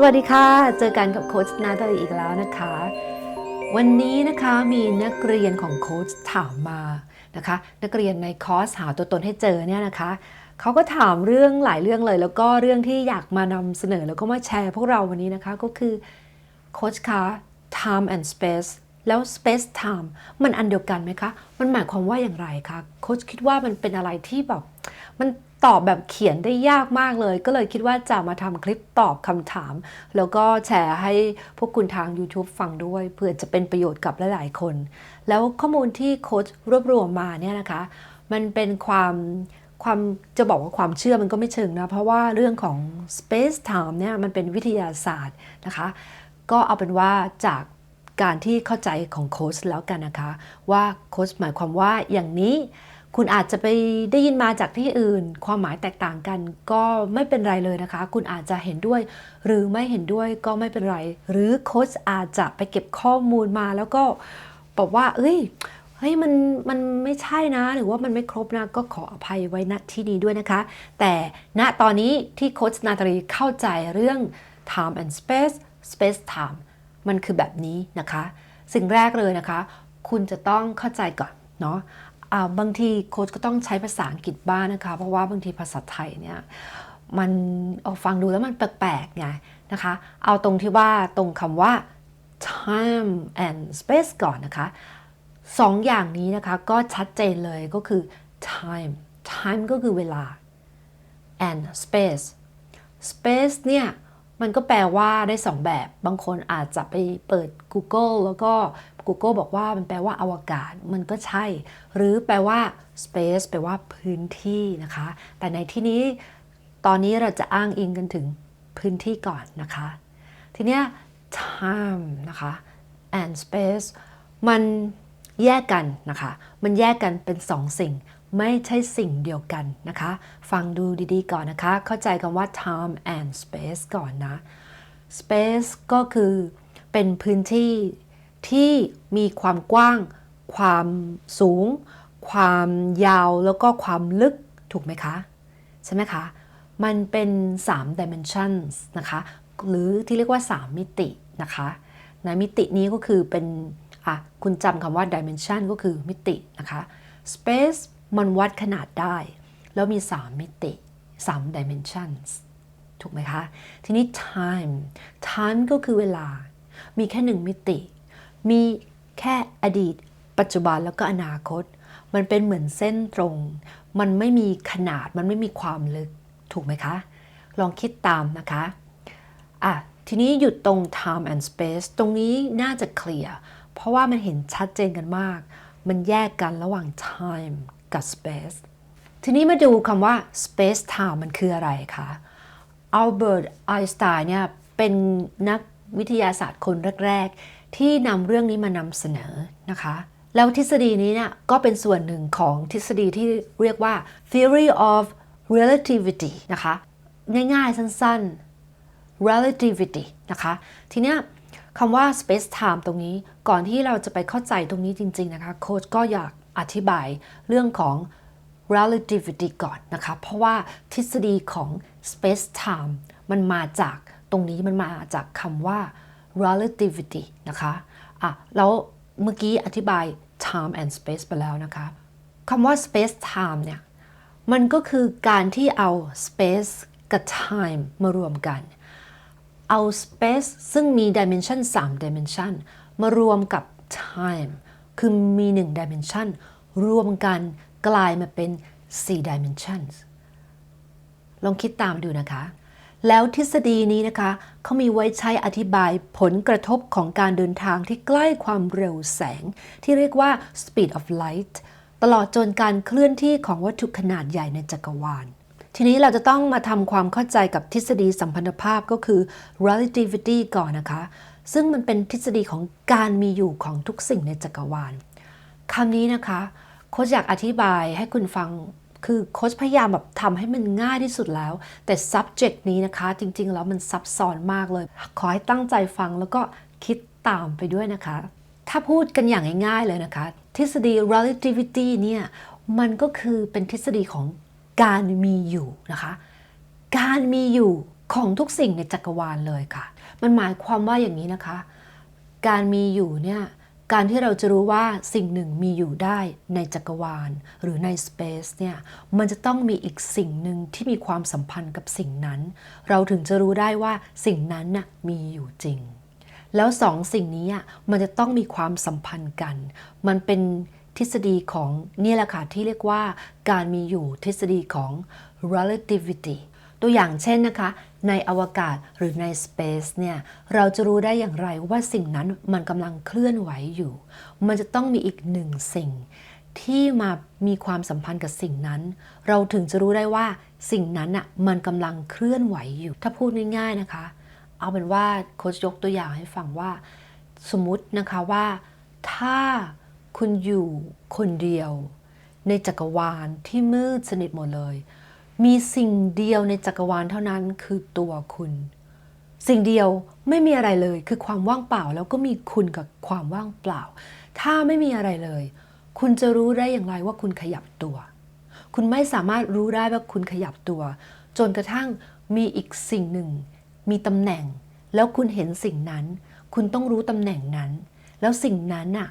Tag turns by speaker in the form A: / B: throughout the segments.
A: สวัสดีค่ะ เจอกันกับโค้ชนาตาลีอีกแล้วนะคะ วันนี้นะคะมีนักเรียนของโค้ชถามมานะคะ นักเรียนในคอร์สหาตัวตนให้เจอเนี่ยนะคะเขาก็ถามเรื่องหลายเรื่องเลย แล้วก็เรื่องที่อยากมานำเสนอแล้วก็มาแชร์พวกเราวันนี้นะคะก็คือโค้ชคะ time and space แล้ว space time มันอันเดียวกันไหมคะ มันหมายความว่าอย่างไรคะโค้ชคิดว่ามันเป็นอะไรที่แบบมัน ตอบแบบเขียนได้ยากมากเลย ก็เลยคิดว่าจะมาทำคลิปตอบคำถาม แล้วก็แชร์ให้พวกคุณทาง YouTube ฟังด้วยเพื่อจะเป็นประโยชน์กับหลายๆคน แล้วข้อมูลที่โค้ชรวบรวมมาเนี่ยนะคะ มันเป็นความความจะบอกว่าความเชื่อมันก็ไม่เชิงนะ เพราะว่าเรื่องของ space time เนี่ยมันเป็นวิทยาศาสตร์นะคะ ก็เอาเป็นว่าจากการที่เข้าใจของโค้ชแล้วกันนะคะ ว่าโค้ชหมายความว่าอย่างนี้ คุณอาจจะไปได้ยินมาจากที่อื่น ความหมายแตกต่างกัน ก็ไม่เป็นไรเลยนะคะ คุณอาจจะเห็นด้วย หรือไม่เห็นด้วยก็ไม่เป็นไร หรือโค้ชอาจจะไปเก็บข้อมูลมาแล้วก็บอกว่า เอ้ยเฮ้ยมันมันไม่ใช่นะ หรือว่ามันไม่ครบนะ ก็ขออภัยไว้ณที่นี้ด้วยนะคะ แต่ณตอนนี้ที่โค้ชนาตาลีเข้าใจเรื่อง time and space space time มันคือแบบนี้นะคะ สิ่งแรกเลยนะคะ คุณจะต้องเข้าใจก่อนเนาะ บางทีโค้ชก็ต้องใช้ภาษาอังกฤษบ้างนะคะ เพราะว่าบางทีภาษาไทยเนี่ยมันเอาฟังดูแล้วมันแปลกๆไงนะคะ เอาตรงที่ว่าตรงคำว่า time and space ก่อนนะคะสองอย่างนี้นะคะก็ชัดเจนเลยก็คือ time time ก็คือเวลา and space space เนี่ย มันก็แปลว่าได้สองแบบ บางคนอาจจะไปเปิด Google แล้วก็ Google บอกว่ามันแปลว่าอวกาศ มันก็ใช่ หรือแปลว่า space แปลว่าพื้นที่นะคะ แต่ในที่นี้ตอนนี้เราจะอ้างอิงกันถึงพื้นที่ก่อนนะคะ ทีเนี้ย time นะคะ and space มันแยกกันนะคะ มันแยกกันเป็นสองสิ่ง ไม่ใช่สิ่งเดียวกันนะคะ ฟังดูดีๆก่อนนะคะ เข้าใจคำว่า time and space ก่อนนะ space ก็คือเป็นพื้นที่ที่มีความกว้าง ความสูง ความยาวแล้วก็ความลึกถูกไหมคะ ใช่ไหมคะ มันเป็น 3 dimensions นะคะ หรือที่เรียกว่า 3 มิตินะคะนะมิตินี้ก็คือเป็น อะ คุณจำคำว่า dimension ก็คือมิตินะคะ space มันวัดขนาดได้ แล้วมี 3 มิติ3 dimensions ถูกไหมคะ ทีนี้ time time ก็คือเวลา มีแค่หนึ่งมิติ มีแค่อดีต ปัจจุบันแล้วก็อนาคต มันเป็นเหมือนเส้นตรง มันไม่มีขนาด มันไม่มีความลึก ถูกไหมคะ ลองคิดตามนะคะ อะ ทีนี้หยุดตรง time and space ตรงนี้น่าจะเคลียร์ เพราะว่ามันเห็นชัดเจนกันมาก มันแยกกันระหว่าง time กับ space ทีนี้มาดูคำว่า space time มันคืออะไรคะอัลเบิร์ตไอน์สไตน์เนี่ยเป็นนักวิทยาศาสตร์คนแรก ๆ ที่นำเรื่องนี้มานำเสนอนะคะ แล้วทฤษฎีนี้เนี่ยก็เป็นส่วนหนึ่งของทฤษฎีที่เรียกว่า theory of relativity นะคะ ง่ายๆ สั้นๆ relativity นะคะ ทีเนี้ยคำว่า space time ตรงนี้ก่อนที่เราจะไปเข้าใจตรงนี้จริง ๆ นะคะ โค้ชก็อยาก อธิบายเรื่องของ relativity ก่อนนะคะ เพราะว่าทฤษฎีของ space time มันมาจากตรงนี้มันมาจากคำว่า relativity นะคะอะแล้วเมื่อกี้อธิบาย time and space ไปแล้วนะคะคำว่า space time เนี่ย มันก็คือการที่เอา space กับ time มารวมกัน เอา space ซึ่งมี dimension 3 dimension มารวมกับ time คือมี 1 dimension รวมกันกลายมาเป็น 4 dimensions ลองคิดตามดูนะคะ แล้วทฤษฎีนี้นะคะเขามีไว้ใช้อธิบายผลกระทบของการเดินทางที่ใกล้ความเร็วแสง ที่เรียกว่า speed of light ตลอดจนการเคลื่อนที่ของวัตถุขนาดใหญ่ในจักรวาล ทีนี้เราจะต้องมาทำความเข้าใจกับทฤษฎีสัมพันธภาพก็คือ relativity ก่อนนะคะ ซึ่งมันเป็นทฤษฎีของการมีอยู่ของทุกสิ่งในจักรวาลคำนี้นะคะโค้ชอยากอธิบายให้คุณฟังคือโค้ชพยายามแบบทำให้มันง่ายที่สุดแล้ว แต่ subject นี้นะคะ จริง ๆ แล้วมันซับซ้อนมากเลย ขอให้ตั้งใจฟังแล้วก็คิดตามไปด้วยนะคะ ถ้าพูดกันอย่างง่ายๆเลยนะคะ ทฤษฎี relativity เนี่ยมันก็คือเป็นทฤษฎีของการมีอยู่นะคะ การมีอยู่ของทุกสิ่งในจักรวาลเลยค่ะ มันหมายความว่าอย่างนี้นะคะ การมีอยู่เนี่ยการที่เราจะรู้ว่าสิ่งหนึ่งมีอยู่ได้ในจักรวาล หรือใน Space เนี่ยมันจะต้องมีอีกสิ่งหนึ่งที่มีความสัมพันธ์กับสิ่งนั้น เราถึงจะรู้ได้ว่าสิ่งนั้นน่ะมีอยู่จริง แล้วสองสิ่งนี้มันจะต้องมีความสัมพันธ์กัน มันเป็นทฤษฎีของนี่ยแหละค่ะที่เรียกว่า การมีอยู่ทฤษฎีของ relativity ตัวอย่างเช่นนะคะ ในอวกาศหรือใน space เนี่ยเราจะรู้ได้อย่างไรว่าสิ่งนั้นมันกำลังเคลื่อนไหวอยู่ มันจะต้องมีอีกหนึ่งสิ่ง ที่มามีความสัมพันธ์กับสิ่งนั้น เราถึงจะรู้ได้ว่าสิ่งนั้นอะมันกำลังเคลื่อนไหวอยู่ ถ้าพูดง่ายๆนะคะ เอาเป็นว่าโค้ชยกตัวอย่างให้ฟังว่า สมมตินะคะว่า ถ้าคุณอยู่คนเดียว ในจักรวาลที่มืดสนิทหมดเลย มีสิ่งเดียวในจักรวาลเท่านั้นคือตัวคุณ สิ่งเดียวไม่มีอะไรเลย คือความว่างเปล่าแล้วก็มีคุณกับความว่างเปล่า ถ้าไม่มีอะไรเลย คุณจะรู้ได้อย่างไรว่าคุณขยับตัว คุณไม่สามารถรู้ได้ว่าคุณขยับตัว จนกระทั่งมีอีกสิ่งหนึ่ง มีตำแหน่ง แล้วคุณเห็นสิ่งนั้น คุณต้องรู้ตำแหน่งนั้น แล้วสิ่งนั้นน่ะ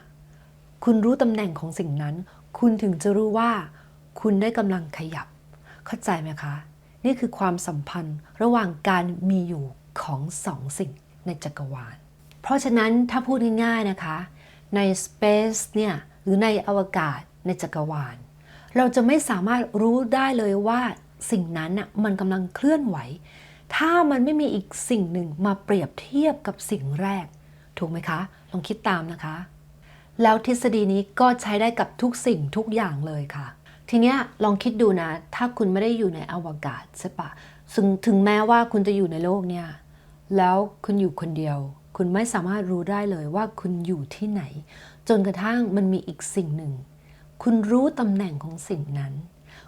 A: คุณรู้ตำแหน่งของสิ่งนั้น คุณถึงจะรู้ว่า คุณได้กำลังขยับ เข้าใจไหมคะ นี่คือความสัมพันธ์ระหว่างการมีอยู่ของสองสิ่งในจักรวาล เพราะฉะนั้นถ้าพูดง่ายๆนะคะ ใน Space เนี่ยหรือในอวกาศในจักรวาล เราจะไม่สามารถรู้ได้เลยว่าสิ่งนั้นน่ะมันกำลังเคลื่อนไหว ถ้ามันไม่มีอีกสิ่งหนึ่งมาเปรียบเทียบกับสิ่งแรก ถูกไหมคะ ลองคิดตามนะคะ แล้วทฤษฎีนี้ก็ใช้ได้กับทุกสิ่งทุกอย่างเลยค่ะ ทีเนี้ยลองคิดดูนะ ถ้าคุณไม่ได้อยู่ในอวกาศใช่ปะซึ่งถึงแม้ว่าคุณจะอยู่ในโลกเนี่ย แล้วคุณอยู่คนเดียว คุณไม่สามารถรู้ได้เลยว่าคุณอยู่ที่ไหน จนกระทั่งมันมีอีกสิ่งหนึ่ง คุณรู้ตำแหน่งของสิ่งนั้น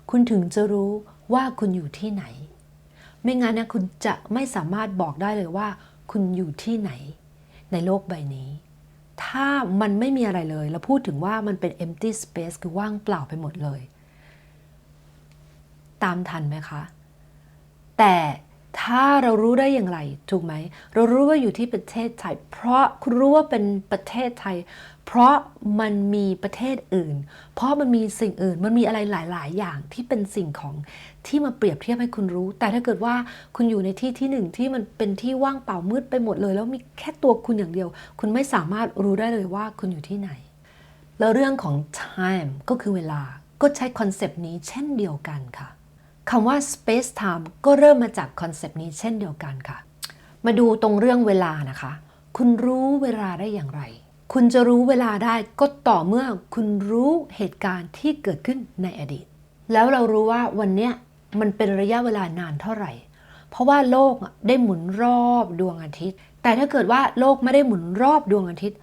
A: คุณถึงจะรู้ว่าคุณอยู่ที่ไหน ไม่งั้นนะคุณจะไม่สามารถบอกได้เลยว่า คุณอยู่ที่ไหน ในโลกใบนี้ ถ้ามันไม่มีอะไรเลยเราพูดถึงว่ามันเป็น empty space คือว่างเปล่าไปหมดเลย ตามทันไหมคะ แต่ถ้าเรารู้ได้อย่างไรถูกไหม เรารู้ว่าอยู่ที่ประเทศไทย เพราะคุณรู้ว่าเป็นประเทศไทย เพราะมันมีประเทศอื่น เพราะมันมีสิ่งอื่น มันมีอะไรหลาย ๆ อย่างที่เป็นสิ่งของที่มาเปรียบเทียบให้คุณรู้ แต่ถ้าเกิดว่าคุณอยู่ในที่ที่หนึ่งที่มันเป็นที่ว่างเปล่ามืดไปหมดเลย แล้วมีแค่ตัวคุณอย่างเดียว คุณไม่สามารถรู้ได้เลยว่าคุณอยู่ที่ไหน แล้วเรื่องของ time ก็คือเวลาก็ใช้คอนเซปต์นี้เช่นเดียวกันค่ะ คำว่า space time ก็เริ่มมาจากคอนเซป ต์นี้เช่นเดียวกันค่ะ มาดูตรงเรื่องเวลานะคะ คุณรู้เวลาได้อย่างไร คุณจะรู้เวลาได้ก็ต่อเมื่อคุณรู้เหตุการณ์ที่เกิดขึ้นในอดีต แล้วเรารู้ว่าวันเนี้ยมันเป็นระยะเวลานานเท่าไหร่ เพราะว่าโลกได้หมุนรอบดวงอาทิตย์ แต่ถ้าเกิดว่าโลกไม่ได้หมุนรอบดวงอาทิตย์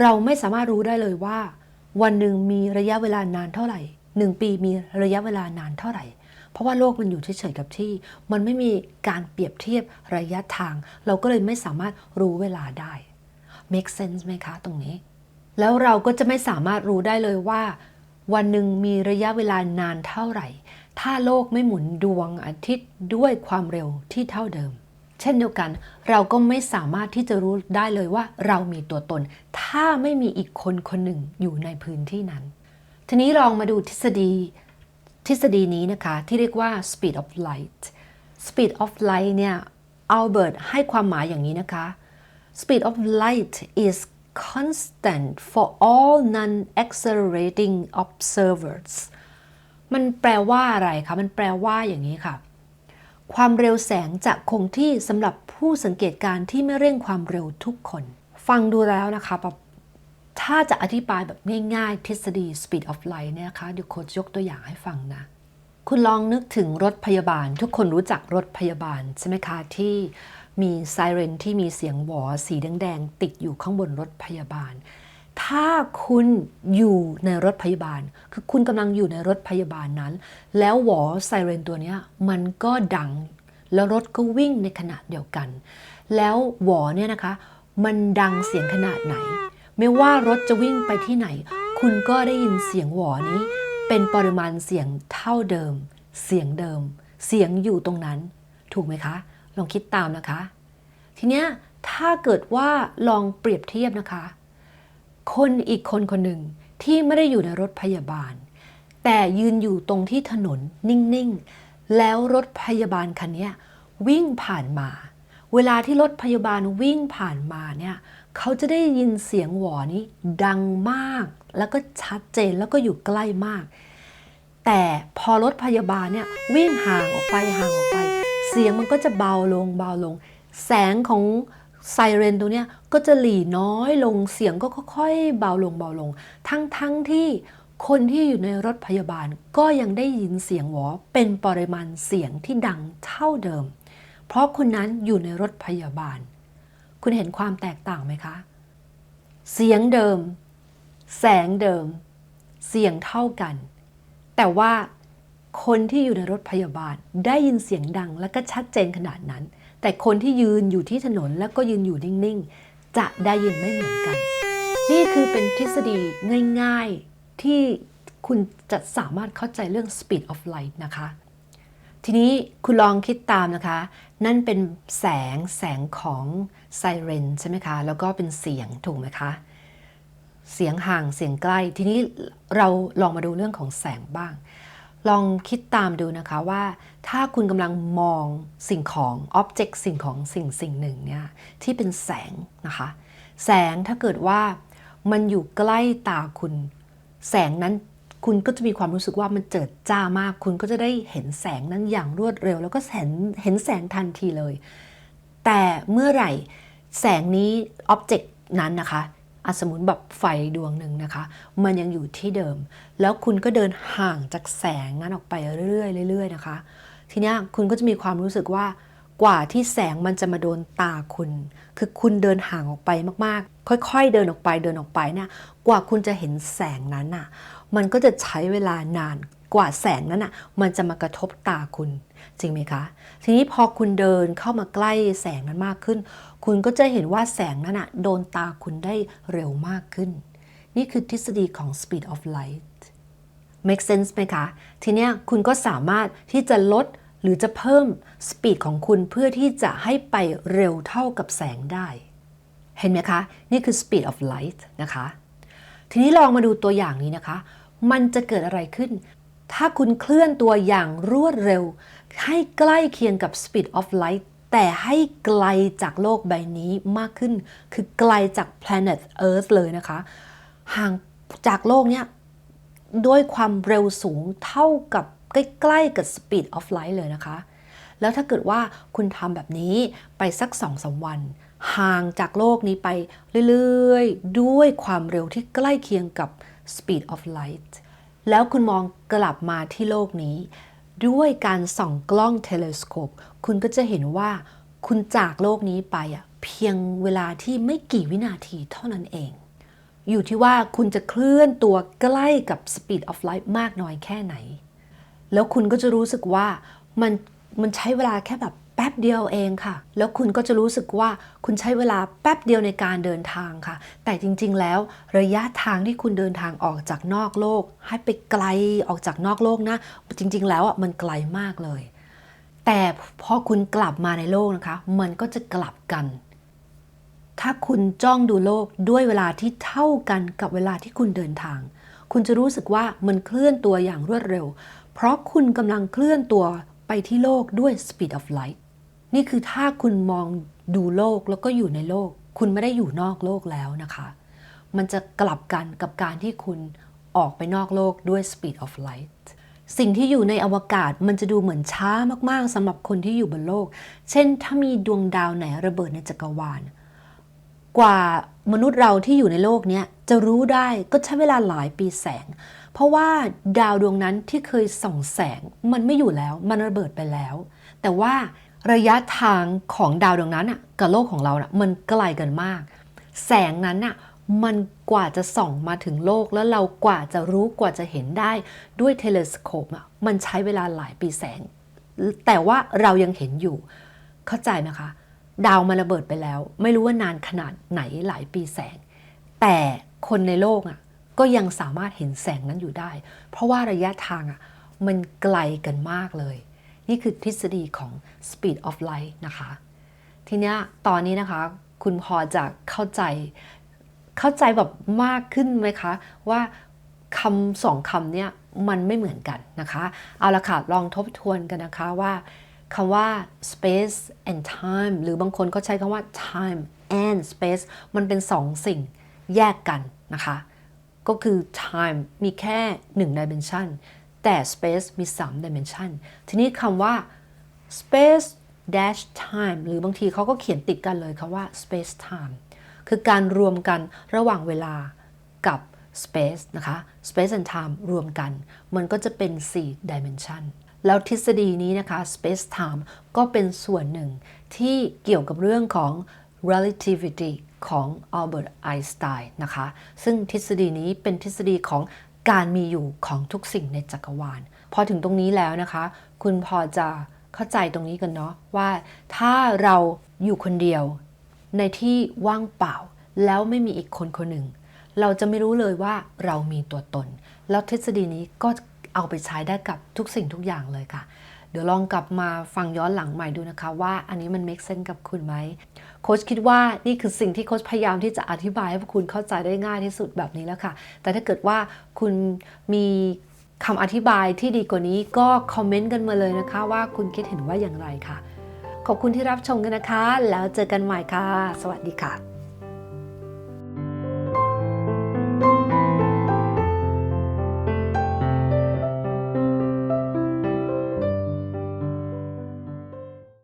A: เราไม่สามารถรู้ได้เลยว่า วันหนึ่งมีระยะเวลานานเท่าไหร่หนึ่งปีมีระยะเวลานานเท่าไหร่ เพราะว่าโลกมันอยู่เฉยๆกับที่ มันไม่มีการเปรียบเทียบระยะทาง เราก็เลยไม่สามารถรู้เวลาได้ make sense ไหมคะตรงนี้ แล้วเราก็จะไม่สามารถรู้ได้เลยว่า วันหนึ่งมีระยะเวลานานเท่าไหร่ ถ้าโลกไม่หมุนดวงอาทิตย์ด้วยความเร็วที่เท่าเดิม เช่นเดียวกัน เราก็ไม่สามารถที่จะรู้ได้เลยว่าเรามีตัวตน ถ้าไม่มีอีกคนคนหนึ่งอยู่ในพื้นที่นั้น ทีนี้ลองมาดูทฤษฎี ทฤษฎีนี้นะคะที่เรียกว่า speed of light speed of light เนี่ยอัลเบิร์ตให้ความหมายอย่างนี้นะคะ speed of light is constant for all non-accelerating observers มันแปลว่าอะไรคะ มันแปลว่าอย่างนี้ค่ะ ความเร็วแสงจะคงที่สำหรับผู้สังเกตการณ์ที่ไม่เร่งความเร็วทุกคน ฟังดูแล้วนะคะแบบ ถ้าจะอธิบายแบบง่ายๆ ทฤษฎี speed of light เนี่ยนะคะเดี๋ยวโค้ชยกตัวอย่างให้ฟังนะ คุณลองนึกถึงรถพยาบาล ทุกคนรู้จักรถพยาบาล ใช่ไหมคะ ที่มีไซเรนที่มีเสียงหวอสีแดงๆ ติดอยู่ข้างบนรถพยาบาล ถ้าคุณอยู่ในรถพยาบาล คือคุณกำลังอยู่ในรถพยาบาลนั้น แล้วหวอไซเรนตัวนี้มันก็ดัง แล้วรถก็วิ่งในขณะเดียวกัน แล้วหวอเนี่ยนะคะ มันดังเสียงขนาดไหน ไม่ว่ารถจะวิ่งไปที่ไหน คุณก็ได้ยินเสียงหวอนี้ เป็นปริมาณเสียงเท่าเดิม เสียงเดิม เสียงอยู่ตรงนั้น ถูกไหมคะ ลองคิดตามนะคะ ทีเนี้ยถ้าเกิดว่าลองเปรียบเทียบนะคะ คนอีกคนคนหนึ่งที่ไม่ได้อยู่ในรถพยาบาล แต่ยืนอยู่ตรงที่ถนนนิ่งๆ แล้วรถพยาบาลคันนี้วิ่งผ่านมา เวลาที่รถพยาบาลวิ่งผ่านมาเนี่ย เขาจะได้ยินเสียงหวอนี้ดังมาก แล้วก็ชัดเจนแล้วก็อยู่ใกล้มาก แต่พอรถพยาบาลเนี่ยวิ่งห่างออกไปห่างออกไป เสียงมันก็จะเบาลงเบาลง แสงของไซเรนตัวเนี้ยก็จะหลีน้อยลงเสียงก็ค่อยๆเบาลงเบาลง ทั้งทั้งที่คนที่อยู่ในรถพยาบาลก็ยังได้ยินเสียงหวอเป็นปริมาณเสียงที่ดังเท่าเดิม เพราะคนนั้นอยู่ในรถพยาบาล คุณเห็นความแตกต่างไหมคะ เสียงเดิม แสงเดิม เสียงเท่ากัน แต่ว่าคนที่อยู่ในรถพยาบาลได้ยินเสียงดังและก็ชัดเจนขนาดนั้น แต่คนที่ยืนอยู่ที่ถนนแล้วก็ยืนอยู่นิ่งๆ จะได้ยินไม่เหมือนกัน นี่คือเป็นทฤษฎีง่าย ๆที่คุณจะสามารถเข้าใจเรื่อง speed of light นะคะ ทีนี้คุณลองคิดตามนะคะ นั่นเป็นแสงแสงของไซเรนใช่ไหมคะ แล้วก็เป็นเสียงถูกไหมคะ เสียงห่างเสียงใกล้ ทีนี้เราลองมาดูเรื่องของแสงบ้าง ลองคิดตามดูนะคะว่าถ้าคุณกำลังมองสิ่งของอ็อบเจกต์สิ่งของสิ่งสิ่งหนึ่งเนี่ยที่เป็นแสงนะคะ แสงถ้าเกิดว่ามันอยู่ใกล้ตาคุณ แสงนั้น คุณก็จะมีความรู้สึกว่ามันเจิดจ้ามาก คุณก็จะได้เห็นแสงนั้นอย่างรวดเร็ว แล้วก็เห็นเห็นแสงทันทีเลย แต่เมื่อไหร่แสงนี้อ็อบเจกต์นั้นนะคะอะสมมติแบบไฟดวงหนึ่งนะคะ มันยังอยู่ที่เดิม แล้วคุณก็เดินห่างจากแสงนั้นออกไปเรื่อยๆเรื่อยๆนะคะ ทีนี้คุณก็จะมีความรู้สึกว่ากว่าที่แสงมันจะมาโดนตาคุณ คือคุณเดินห่างออกไปมากๆ ค่อยๆ เดินออกไปเดินออกไปเนี่ยกว่าคุณจะเห็นแสงนั้นอะ มันก็จะใช้เวลานานกว่าแสงนั้นอะ มันจะมากระทบตาคุณ จริงไหมคะ ทีนี้พอคุณเดินเข้ามาใกล้แสงนั้นมากขึ้น คุณก็จะเห็นว่าแสงนั้นอะโดนตาคุณได้เร็วมากขึ้น นี่คือทฤษฎีของ speed of light make sense ไหมคะ ทีเนี้ยคุณก็สามารถที่จะลดหรือจะเพิ่ม speed ของคุณเพื่อที่จะให้ไปเร็วเท่ากับแสงได้ เห็นไหมคะ นี่คือ speed of light นะคะ ทีนี้ลองมาดูตัวอย่างนี้นะคะ มันจะเกิดอะไรขึ้น ถ้าคุณเคลื่อนตัวอย่างรวดเร็ว ให้ใกล้เคียงกับ speed of light แต่ให้ไกลจากโลกใบนี้มากขึ้น คือไกลจาก planet Earth เลยนะคะ ห่างจากโลกเนี้ยด้วยความเร็วสูงเท่ากับใกล้ๆกับ speed of light เลยนะคะ แล้วถ้าเกิดว่าคุณทำแบบนี้ไปสักสองสาวัน ห่างจากโลกนี้ไปเรื่อยๆ ด้วยความเร็วที่ใกล้เคียงกับ speed of light แล้วคุณมองกลับมาที่โลกนี้ ด้วยการส่องกล้องเทเลสโคปคุณก็จะเห็นว่าคุณจากโลกนี้ไปอะเพียงเวลาที่ไม่กี่วินาทีเท่านั้นเอง อยู่ที่ว่าคุณจะเคลื่อนตัวใกล้กับ speed of light มากน้อยแค่ไหน แล้วคุณก็จะรู้สึกว่ามันมันใช้เวลาแค่แบบ แป๊บเดียวเองค่ะ แล้วคุณก็จะรู้สึกว่าคุณใช้เวลาแป๊บเดียวในการเดินทางค่ะ แต่จริงๆ แล้วระยะทางที่คุณเดินทางออกจากนอกโลก ให้ไปไกลออกจากนอกโลกนะ จริงๆ แล้วอะมันไกลมากเลย แต่พอคุณกลับมาในโลกนะคะ มันก็จะกลับกัน ถ้าคุณจ้องดูโลกด้วยเวลาที่เท่ากันกับเวลาที่คุณเดินทาง คุณจะรู้สึกว่ามันเคลื่อนตัวอย่างรวดเร็ว เพราะคุณกำลังเคลื่อนตัวไปที่โลกด้วย speed of light นี่คือถ้าคุณมองดูโลกแล้วก็อยู่ในโลก คุณไม่ได้อยู่นอกโลกแล้วนะคะ มันจะกลับกันกับการที่คุณออกไปนอกโลกด้วย speed of light สิ่งที่อยู่ในอวกาศมันจะดูเหมือนช้ามากๆสำหรับคนที่อยู่บนโลก เช่น ถ้ามีดวงดาวไหนระเบิดในจักรวาล กว่ามนุษย์เราที่อยู่ในโลกนี้จะรู้ได้ก็ใช้เวลาหลายปีแสง เพราะว่าดาวดวงนั้นที่เคยส่องแสงมันไม่อยู่แล้ว มันระเบิดไปแล้ว แต่ว่า ระยะทางของดาวดวงนั้นอะกับโลกของเรานะมันไกลกันมาก แสงนั้นน่ะมันกว่าจะส่องมาถึงโลกแล้วเรากว่าจะรู้กว่าจะเห็นได้ด้วยเทเลสโคปอะมันใช้เวลาหลายปีแสง แต่ว่าเรายังเห็นอยู่ เข้าใจไหมคะดาวมันระเบิดไปแล้ว ไม่รู้ว่านานขนาดไหนหลายปีแสง แต่คนในโลกอะก็ยังสามารถเห็นแสงนั้นอยู่ได้ เพราะว่าระยะทางอะมันไกลกันมากเลย นี่คือทฤษฎีของ speed of light นะคะ ทีนี้ตอนนี้นะคะ คุณพอจะเข้าใจเข้าใจแบบมากขึ้นไหมคะ ว่าคำสองคำเนี่ยมันไม่เหมือนกันนะคะ เอาละค่ะ ลองทบทวนกันนะคะว่าคำว่า space and time หรือบางคนก็ใช้คำว่า time and space มันเป็นสองสิ่งแยกกันนะคะ ก็คือ time มีแค่1 dimension แต่ space มี 3 dimension ทีนี้คำว่า space dash time หรือบางทีเขาก็เขียนติดกันเลยคำว่า space time คือการรวมกันระหว่างเวลากับ space นะคะ space and time รวมกัน มันก็จะเป็น 4 dimension แล้วทฤษฎีนี้นะคะ space time ก็เป็นส่วนหนึ่งที่เกี่ยวกับเรื่องของ relativity ของอัลเบิร์ตไอน์สไตน์นะคะ ซึ่งทฤษฎีนี้เป็นทฤษฎีของ การมีอยู่ของทุกสิ่งในจักรวาล พอถึงตรงนี้แล้วนะคะ คุณพอจะเข้าใจตรงนี้กันเนาะว่าถ้าเราอยู่คนเดียว ในที่ว่างเปล่า แล้วไม่มีอีกคนคนหนึ่ง เราจะไม่รู้เลยว่าเรามีตัวตน แล้วทฤษฎีนี้ก็เอาไปใช้ได้กับทุกสิ่งทุกอย่างเลยค่ะ เดี๋ยวลองกลับมาฟังย้อนหลังใหม่ดูนะคะ ว่าอันนี้มัน make sense กับคุณไหม โค้ชคิดว่านี่คือสิ่งที่โค้ชพยายามที่จะอธิบายให้พวกคุณเข้าใจได้ง่ายที่สุดแบบนี้แล้วค่ะ แต่ถ้าเกิดว่าคุณมีคำอธิบายที่ดีกว่านี้ก็คอมเมนต์กันมาเลยนะคะ ว่าคุณคิดเห็นว่าอย่างไรค่ะ ขอบคุณที่รับชมกันนะคะ แล้วเจอกันใหม่ค่ะ สวัสดีค่ะ